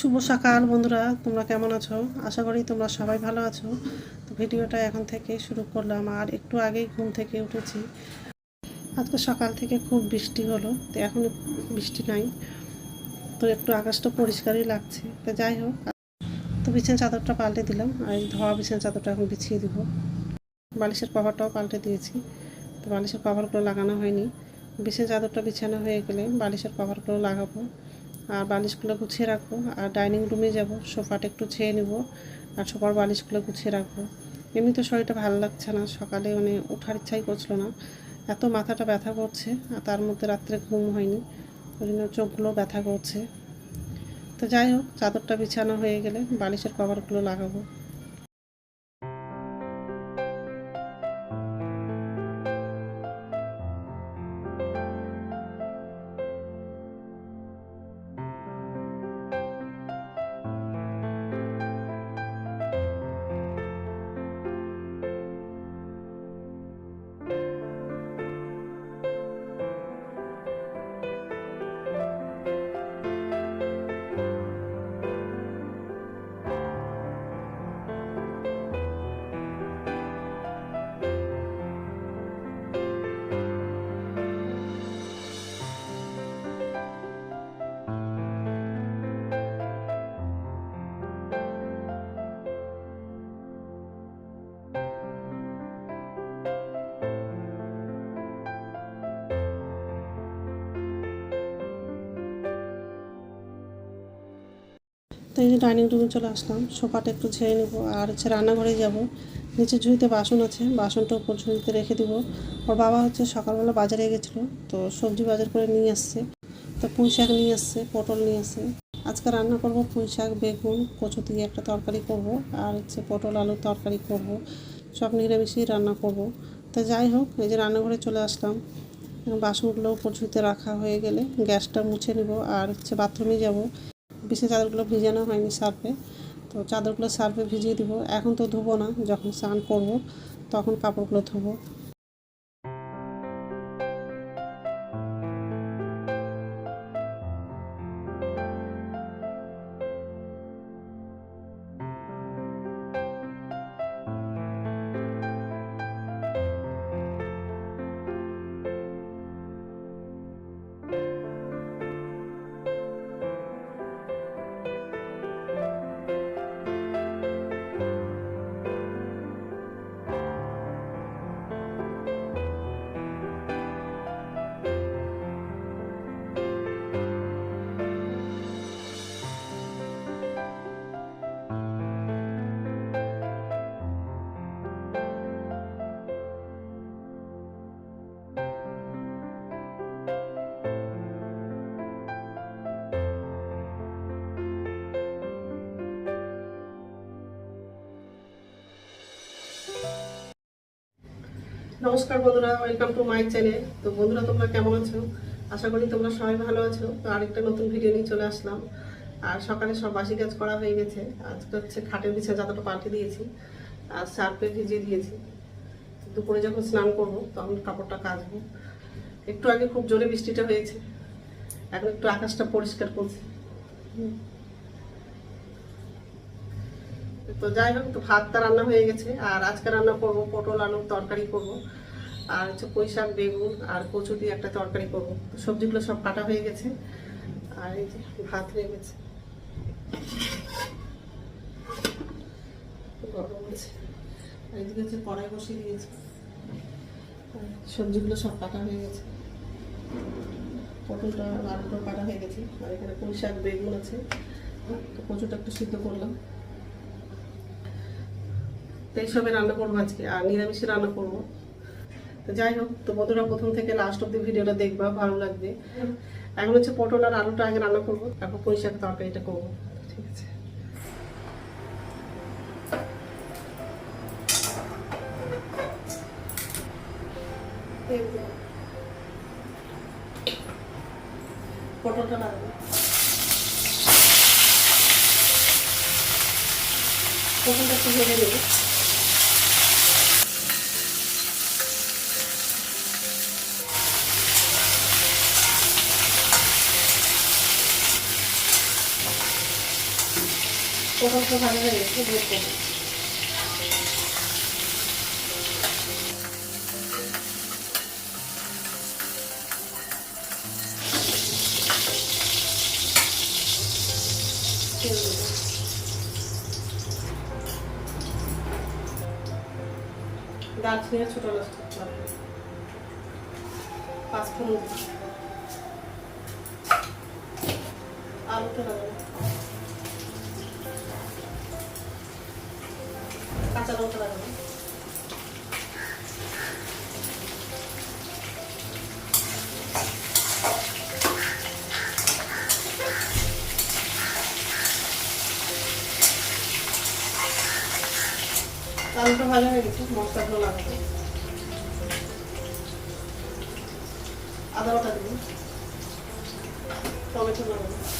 শুভ সকাল বন্ধুরা, তোমরা কেমন আছো? আশা করি তোমরা সবাই ভালো আছো। তো ভিডিওটা এখন থেকে শুরু করলাম, আর একটু আগেই ঘুম থেকে উঠেছি। আজকে সকাল থেকে খুব বৃষ্টি হলো, তো এখন বৃষ্টি নাই। তো একটু আকাশটা পরিষ্কারই লাগছে। তো যাই হোক, তো বিছানা চাদরটা পাল্টে দিলাম, আর এই ধোয়া বিছানা চাদরটা এখন বিছিয়ে দিব। বালিশের কভারটাও পাল্টে দিয়েছি, তো বালিশের কভারগুলো লাগানো হয়নি। বিছানা চাদরটা বিছানো হয়ে গেলে বালিশের কভারগুলো লাগাবো। আর বালিশগুলো গুছিয়ে রাখব। আর ডাইনিং রুমে যাব, সোফাটা একটু ছেয়ে নেব আর সোফার বালিশগুলো গুছিয়ে রাখব। এমনি তো শরীরটা ভালো লাগছে না, সকালে মানে ওঠার ইচ্ছাই করছিল না। এত মাথাটা ব্যথা করছে আর তার মধ্যে রাত্রে ঘুম হয়নি, ওই জন্য চোখগুলো ব্যথা করছে। তো যাই হোক, চাদরটা বিছানো হয়ে গেলে বালিশের কভারগুলো লাগাবো। এই যে ডাইনিং রুমে চলে আসলাম, সোফাটা একটু ঝেড়ে নেব। আর হচ্ছে রান্নাঘরে যাব। নিচে ঝুড়িতে বাসন আছে, বাসনটা উপর ঝুড়িতে রেখে দিব। ওর বাবা হচ্ছে সকালবেলা বাজারে গেছিল, তো সবজি বাজার করে নিয়ে আসছে। তো পুঁই শাক নিয়ে আসছে, পটল নিয়ে আসছে। আজকে রান্না করব পুঁই শাক, বেগুন, কচু দিয়ে একটা তরকারি করব। আর হচ্ছে পটল, আলুর তরকারি করব। সব নিরামিষই রান্না করব। তো যাই হোক, এই যে রান্নাঘরে চলে আসলাম। বাসনগুলো উপর ঝুড়িতে রাখা হয়ে গেলে গ্যাসটা মুছে নেব। আর হচ্ছে বাথরুমে যাব। বিছে চাদরগুলো ভিজানো হয়নি সার্ফে। তো চাদরগুলো সার্ফে ভিজিয়ে দিব। এখন তো ধুবো না, যখন স্নান করব, তখন কাপড়গুলো ধোবো। নমস্কার বন্ধুরা ওয়েলকাম টু মাই চ্যানেল তো বন্ধুরা, তোমরা কেমন আছো? আশা করি তোমরা সবাই ভালো আছো। তো আরেকটা নতুন ভিডিও নিয়ে চলে আসলাম। আর সকালে সব বাসি কাজ করা হয়ে গেছে। আজকে হচ্ছে খাটের বিছানা চাদরটা পাল্টে দিয়েছি। আর সার্ফে ভিজিয়ে দিয়েছি। দুপুরে যখন স্নান করব, তখন কাপড়টা কাচবো। একটু আগে খুব জোরে বৃষ্টিটা হয়েছে। এখন একটু আকাশটা পরিষ্কার করছে। তো যাই হোক তো ভাতটা রান্না হয়ে গেছে। আর আজকে রান্না করব পটল আলুর তরকারি করব। আর হচ্ছে পুঁই শাক, বেগুন আর কচু দিয়ে একটা তরকারি করব। তো সবজিগুলো সব কাটা হয়ে গেছে। আর এই যে ভাত হয়ে গেছে। গরম হচ্ছে কড়াই বসিয়ে সবজিগুলো সব কাটা হয়ে গেছে। পটলটা আলুটা কাটা হয়ে গেছে। আর এখানে পুঁই শাক, বেগুন আছে। কচুটা একটু সিদ্ধ করলাম। তো এইসবে রান্না করব আজকে, আর নিরামিষে রান্না করব। তো যাই হোক, তো বন্ধুরা প্রথম থেকে লাস্ট অব্দি ভিডিওটা দেখবা, ভালো লাগবে। এখন হচ্ছে পটল আর আলুটা আগে রান্না করব, তারপর পুঁই শাক তরকারিটা করব, ঠিক আছে? পটলটা লাগবে পটলটা একটু ভেজে নেব। পটলটা ভালো হয়ে গেছে বের করব দারচিনি ছোটো এলাচ করতে হবে আলুটা লাগাবো। কাঁচা লঙ্কা লাগাবো ভালো হয়ে গেছে মশলাগুলো লাগাবো আদা বাটা দেবো টমেটো লাগাবো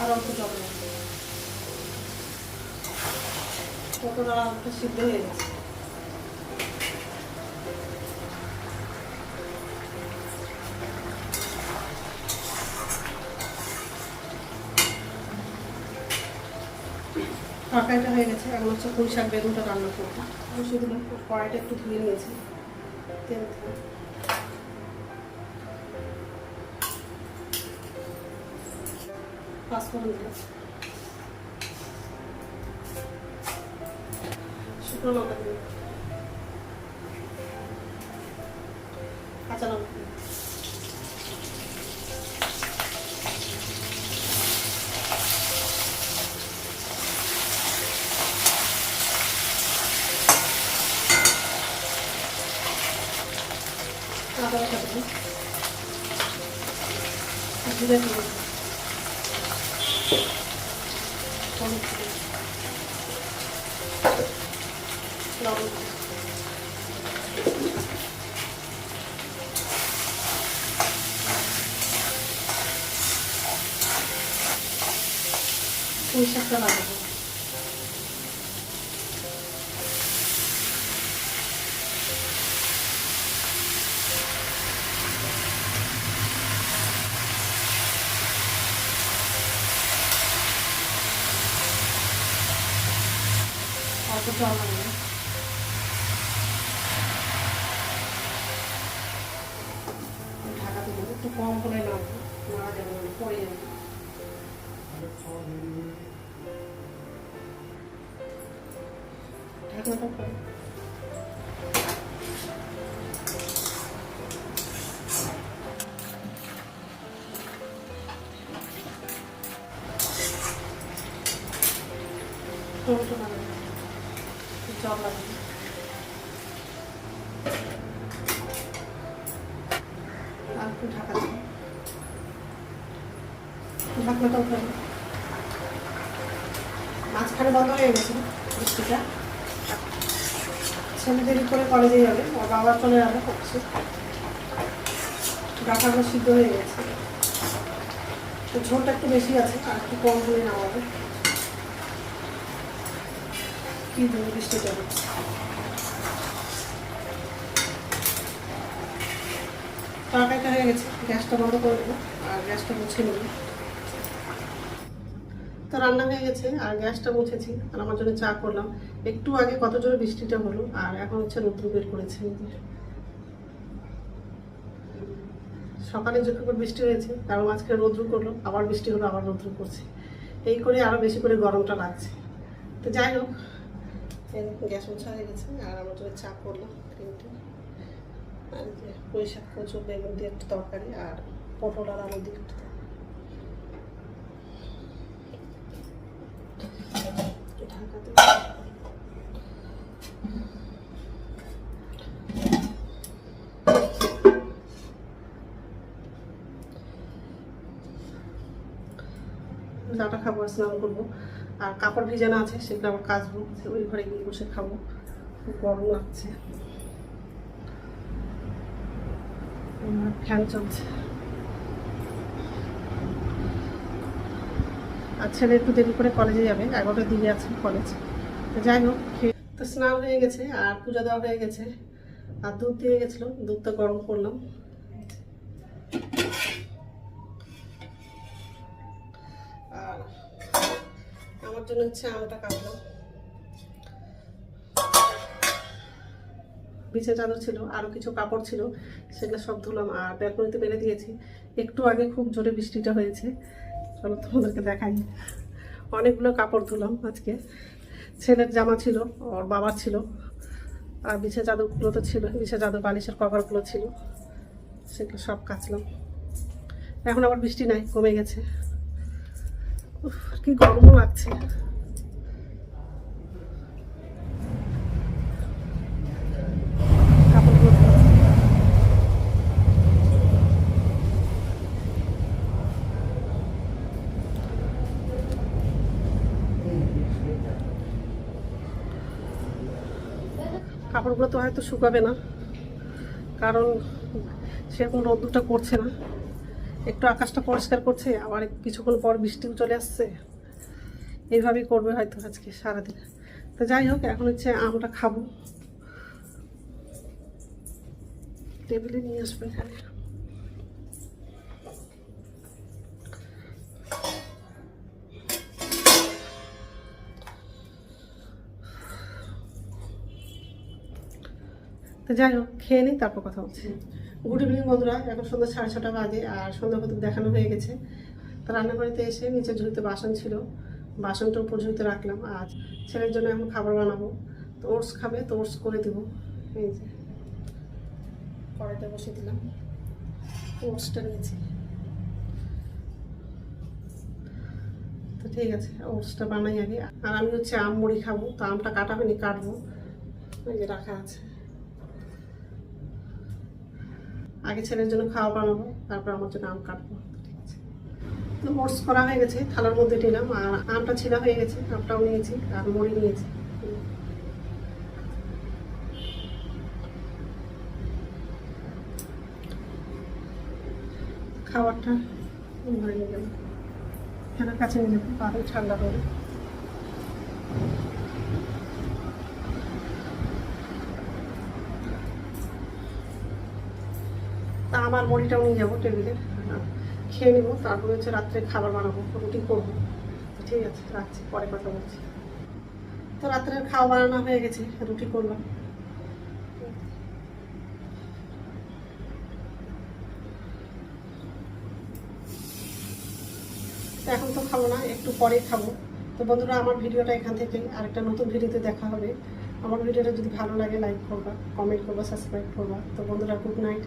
আর সিদ্ধ হয়ে গেছে। তরকারিটা হয়ে গেছে। এখন হচ্ছে পুঁই শাক বেগুনটা রান্না করব। সেগুলো কড়াইটা একটু ধুয়ে নিয়েছি। তেল পাঁচফোড়ন দিলাম। শুকনো লঙ্কা দিলাম। কাঁচা লঙ্কা আদা বাটা দিলাম। জিরে দিলাম হলুদ দিলাম লবণ দিলাম। পুঁই শাকটা লাগাবো অল্প জল লাগাবো ঢাকা দেবো একটু কম করে নাড়বো নাড়া যাবে। না পড়ে যাবে ঢাকনাটা করো টমেটো লাগাবো জল লাগাবো আর একটু ঢাকা দেবো ঢাকনাটা উঠাবো মাঝখানে বন্ধ হয়ে গেছে বৃষ্টিটা। ছেলে দেরি করে কলেজে যাবে, ওর বাবা চলে যাবে করছে। ডাটাগুলো সিদ্ধ হয়ে গেছে। তো ঝোলটা একটু বেশি আছে, আর একটু কম করে নামাবে কি দেবো বৃষ্টিটা তরকারিটা হয়ে গেছে, গ্যাসটা বন্ধ করে দেবো, আর গ্যাসটা মুছে নেব। তো রান্না হয়ে গেছে, আর গ্যাসটা মুছেছি, আর আমার জন্য চা করলাম। একটু আগে কত জোরে বৃষ্টিটা হলো, আর এখন হচ্ছে রৌদ্র বের করেছে। সকালে যখন বৃষ্টি হয়েছে, কারণ আজকে রৌদ্র করল, আবার বৃষ্টি হলো, আবার রৌদ্র করছে। এই করে আরও বেশি করে গরমটা লাগছে। তো যাই হোক গ্যাস মোছা হয়ে গেছে, আর আমার জন্য চা করলাম, তিনটে। আর যে শাক, কচু, বেগুন দিয়ে একটা তরকারি, আর পটল আর আলু দিয়ে একটা তরকারি। চাটা খাব, স্নান করব। আর কাপড় ভিজানো আছে, সেগুলো আবার কাচবো। ওই ঘরে গিয়ে বসে খাব। গরম লাগছে। ফ্যান চলছে। আর ছেলে একটু দেরি করে কলেজে যাবে, এগারোটার দিকে আছে কলেজ। তো যাই হোক তো স্নান হয়ে গেছে আর পূজা দেওয়া হয়ে গেছে। আর দুধ দিয়ে গেছিল, দুধটা গরম করলাম। আর আমার জন্য হচ্ছে আমটা কাটলাম। বিছে চাদর ছিল আরও কিছু কাপড় ছিল, সেগুলো সব ধুলাম আর ব্যালকনিতে মেলে দিয়েছি। একটু আগে খুব জোরে বৃষ্টিটা হয়েছে। চলো তোমাদেরকে দেখাই। অনেকগুলো কাপড় ধুলাম আজকে। ছেলের জামা ছিল, ওর বাবার ছিল, আর বিছে চাদরগুলো তো ছিল বিছে চাদর, বালিশের কভারগুলো ছিল, সেগুলো সব কাচলাম। এখন আবার বৃষ্টি নাই, কমে গেছে। কি গরমও লাগছে কাপড়গুলো ধুলাম। কাপড়গুলো তো হয়তো শুকাবে না। কারণ সেরকম রোদ্দুরটা করছে না। একটু আকাশটা পরিষ্কার করছে, আবার কিছুক্ষণ পর বৃষ্টিও চলে আসছে। এইভাবেই করবে হয়তো আজকে সারাদিন। তো যাই হোক, এখন হচ্ছে আমরা খাব। টেবিলে নিয়ে আসব এখানে। তো যাই হোক, খেয়ে নিই, তারপর কথা হচ্ছে গুড ইভিনিং বন্ধুরা, এখন সন্ধ্যা সাড়ে ছটা বাজে আর সন্ধ্যা কত দেখানো হয়ে গেছে। তো রান্নাঘরেতে এসে নিচে ঝুড়িতে বাসন ছিল বাসনটা উপর ঝুড়িতে রাখলাম। আর ছেলের জন্য এখন খাবার বানাবো। তো ওটস খাবে, তো ওটস করে দেবো। এই যে কড়াইটা বসিয়ে দিলাম। ওটসটা নিয়েছি। তো ঠিক আছে, ওটসটা বানাই আগে। আর আমি হচ্ছে আম মুড়ি খাব, তো আমটা কাটা হয়নি, কাটবো। এই যে রাখা আছে। আগে ছেলের জন্য খাওয়া বানাবো, তারপর আমার জন্য আম কাটবো। তো করা হয়ে গেছে, থালার মধ্যে নিলাম, আর আমটা ছিলা হয়ে গেছে, আমটাও নিয়েছি, আর মুড়ি নিয়েছি। খাবারটা নিয়ে যাব কাছে নিয়ে ঠান্ডা হবে আমার মুড়িটাও নিয়ে যাব টেবিলে। খেয়ে নেব, তারপরে হচ্ছে রাত্রে খাবার বানাবো, রুটি করব। ঠিক আছে, রাখছি, পরে কথা বলছি। তো রাত্রে খাওয়া বানানো হয়ে গেছে, রুটি করলাম। এখন তো খাব না, একটু পরে খাব। তো বন্ধুরা, আমার ভিডিওটা এখান থেকে আরেকটা নতুন ভিডিওতে দেখা হবে। আমার ভিডিওটা যদি ভালো লাগে লাইক করবা কমেন্ট করবা সাবস্ক্রাইব করবা। তো বন্ধুরা গুড নাইট